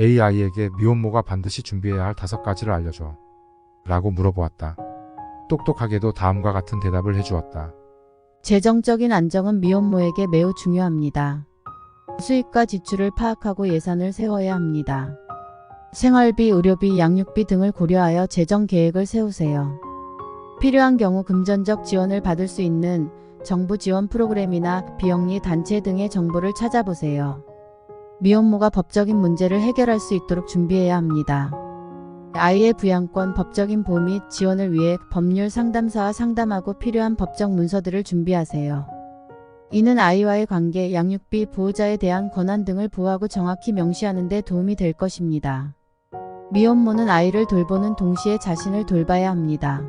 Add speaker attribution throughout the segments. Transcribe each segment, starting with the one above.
Speaker 1: AI에게 미혼모가 반드시 준비해야 할 다섯 가지를 알려줘. 라고 물어보았다. 똑똑하게도 다음과 같은 대답을 해주었다.
Speaker 2: 재정적인 안정은 미혼모에게 매우 중요합니다. 수입과 지출을 파악하고 예산을 세워야 합니다. 생활비, 의료비, 양육비 등을 고려하여 재정 계획을 세우세요. 필요한 경우 금전적 지원을 받을 수 있는 정부 지원 프로그램이나 비영리 단체 등의 정보를 찾아보세요. 미혼모가 법적인 문제를 해결할 수 있도록 준비해야 합니다. 아이의 부양권, 법적인 보호 및 지원을 위해 법률 상담사와 상담하고 필요한 법적 문서들을 준비하세요. 이는 아이와의 관계, 양육비, 보호자에 대한 권한 등을 보호하고 정확히 명시하는 데 도움이 될 것입니다. 미혼모는 아이를 돌보는 동시에 자신을 돌봐야 합니다.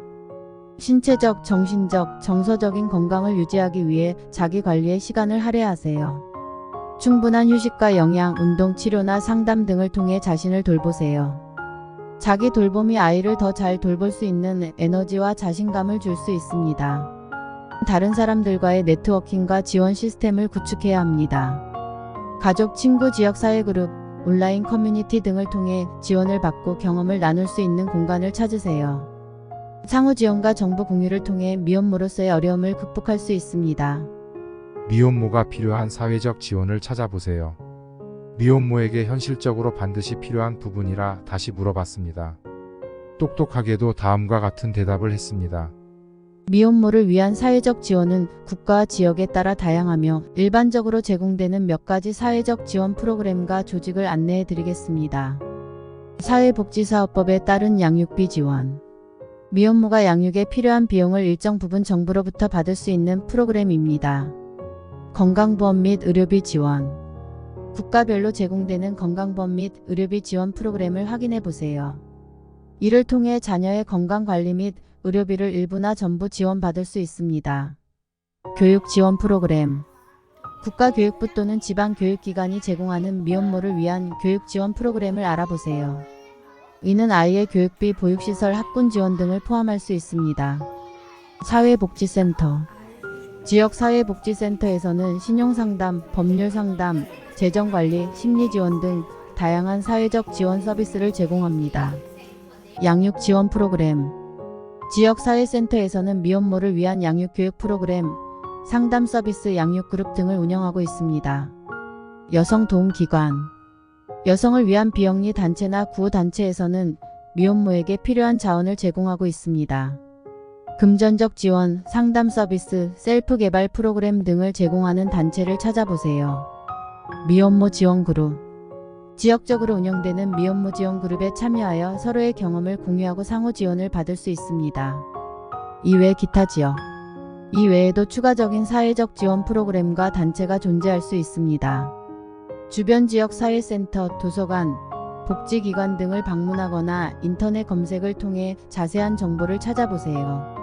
Speaker 2: 신체적, 정신적, 정서적인 건강을 유지하기 위해 자기 관리에 시간을 할애하세요. 충분한 휴식과 영양, 운동, 치료나 상담 등을 통해 자신을 돌보세요. 자기 돌봄이 아이를 더 잘 돌볼 수 있는 에너지와 자신감을 줄 수 있습니다. 다른 사람들과의 네트워킹과 지원 시스템을 구축해야 합니다. 가족, 친구, 지역 사회 그룹, 온라인 커뮤니티 등을 통해 지원을 받고 경험을 나눌 수 있는 공간을 찾으세요. 상호 지원과 정보 공유를 통해 미혼모로서의 어려움을 극복할 수 있습니다.
Speaker 1: 미혼모가 필요한 사회적 지원을 찾아보세요. 미혼모에게 현실적으로 반드시 필요한 부분이라 다시 물어봤습니다. 똑똑하게도 다음과 같은 대답을 했습니다.
Speaker 2: 미혼모를 위한 사회적 지원은 국가와 지역에 따라 다양하며 일반적으로 제공되는 몇 가지 사회적 지원 프로그램과 조직을 안내해 드리겠습니다. 사회복지사업법에 따른 양육비 지원. 미혼모가 양육에 필요한 비용을 일정 부분 정부로부터 받을 수 있는 프로그램입니다. 건강보험 및 의료비 지원. 국가별로 제공되는 건강보험 및 의료비 지원 프로그램을 확인해 보세요. 이를 통해 자녀의 건강관리 및 의료비를 일부나 전부 지원받을 수 있습니다. 교육 지원 프로그램 국가교육부 또는 지방교육기관이 제공하는 미혼모를 위한 교육 지원 프로그램을 알아보세요. 이는 아이의 교육비, 보육시설, 학군 지원 등을 포함할 수 있습니다. 사회복지센터 지역사회복지센터에서는 신용상담, 법률상담, 재정관리, 심리지원 등 다양한 사회적 지원 서비스를 제공합니다. 양육 지원 프로그램 지역사회센터에서는 미혼모를 위한 양육교육 프로그램, 상담 서비스 양육그룹 등을 운영하고 있습니다. 여성도움기관 여성을 위한 비영리 단체나 구호단체에서는 미혼모에게 필요한 자원을 제공하고 있습니다. 금전적 지원, 상담 서비스, 셀프 개발 프로그램 등을 제공하는 단체를 찾아보세요. 미혼모 지원 그룹 지역적으로 운영되는 미혼모 지원 그룹에 참여하여 서로의 경험을 공유하고 상호 지원을 받을 수 있습니다. 이외 기타 지역 이 외에도 추가적인 사회적 지원 프로그램과 단체가 존재할 수 있습니다. 주변 지역 사회센터, 도서관, 복지기관 등을 방문하거나 인터넷 검색을 통해 자세한 정보를 찾아보세요.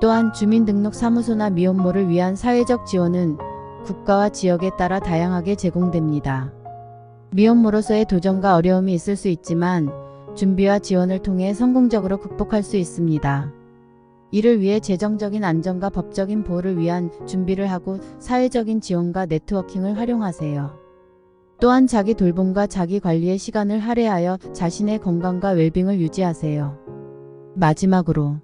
Speaker 2: 또한 주민등록사무소나 미혼모를 위한 사회적 지원은 국가와 지역에 따라 다양하게 제공됩니다. 미혼모로서의 도전과 어려움이 있을 수 있지만 준비와 지원을 통해 성공적으로 극복할 수 있습니다. 이를 위해 재정적인 안정과 법적인 보호를 위한 준비를 하고 사회적인 지원과 네트워킹을 활용하세요. 또한 자기 돌봄과 자기 관리에 시간을 할애하여 자신의 건강과 웰빙을 유지하세요. 마지막으로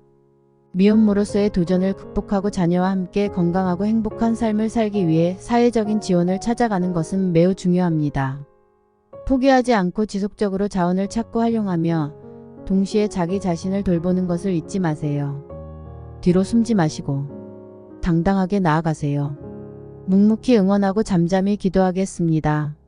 Speaker 2: 미혼모로서의 도전을 극복하고 자녀와 함께 건강하고 행복한 삶을 살기 위해 사회적인 지원을 찾아가는 것은 매우 중요합니다. 포기하지 않고 지속적으로 자원을 찾고 활용하며 동시에 자기 자신을 돌보는 것을 잊지 마세요. 뒤로 숨지 마시고 당당하게 나아가세요. 묵묵히 응원하고 잠잠히 기도하겠습니다.